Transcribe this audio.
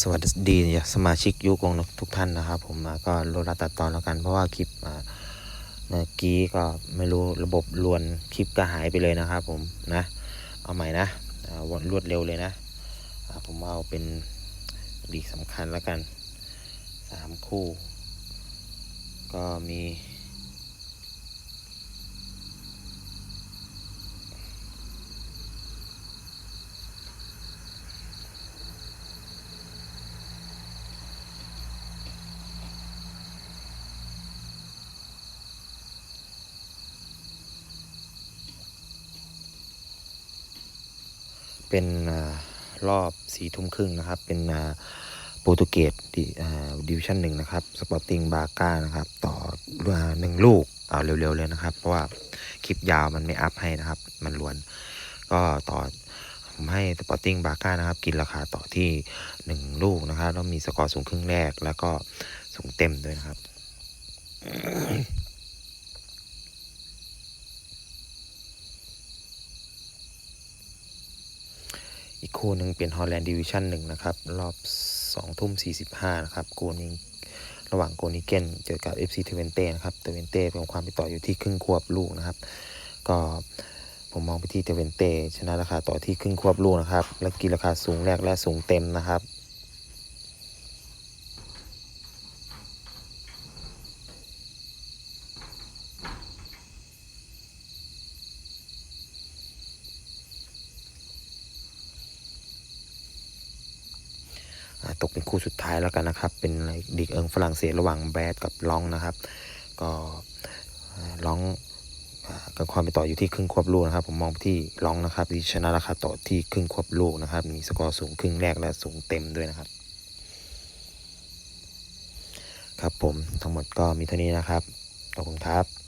สวัสดีสมาชิกยุคงนกทุกท่านนะครับผมก็ลดละตัดตอนแล้วกัน เพราะว่าคลิปเมื่อกี้ก็ไม่รู้ระบบลวนคลิปก็หายไปเลยนะครับผมนะเอาใหม่นะวันรวดเร็วเลยนะผมเอาเป็นลีกสำคัญแล้วกันสามคู่ ก็มี เป็นอรอบสี่ทุ่มครึ่งนะครับ เป็นโปรตุเกสดิอ่าดิวิชั่นหนึ่งนะครับสปอร์ติงบาก้านะครับ ต่อหนึ่งลูกเอาเร็วๆเลยนะครับ เพราะว่าคลิปยาวมันไม่อัพให้นะครับ มันล้วนก็ต่อผมให้สปอร์ติงบาก้านะครับ กินราคาต่อที่หนึ่งลูกนะครับ แล้วมีสกอร์สูงครึ่งแรก แล้วก็สูงเต็มด้วยนะครับ อีกคู่หนึ่งเป็นฮอลแลนด์ดิวิชั่นหนึ่งนะครับ รอบสองทุ่มสี่สิบห้านะครับโกนิงระหว่างโกนิเกนเจอกับ FC เทเวนเต้นะครับเทเวนเต้เป็นความไปต่ออยู่ที่ครึ่งควบลูกนะครับ ก็ผมมองไปที่เทเวนเต้ชนะราคาต่อที่ครึ่งควบลูกนะครับ และกินราคาสูงแรกและสูงเต็มนะครับ อ่า ตกเป็นคู่สุดท้ายแล้วกันนะครับ เป็นดีกเอิงฝรั่งเศสระหว่างแบดกับลองนะครับ ก็อ่าลองอ่ากับความไปต่ออยู่ที่ครึ่งควบลูกนะครับ ผมมองที่ลองนะครับที่ชนะราคาต่อที่ครึ่งควบลูกนะครับ มีสกอร์สูงครึ่งแรกและสูงเต็มด้วยนะครับ ครับผมทั้งหมดก็มีเท่านี้นะครับขอบคุณครับ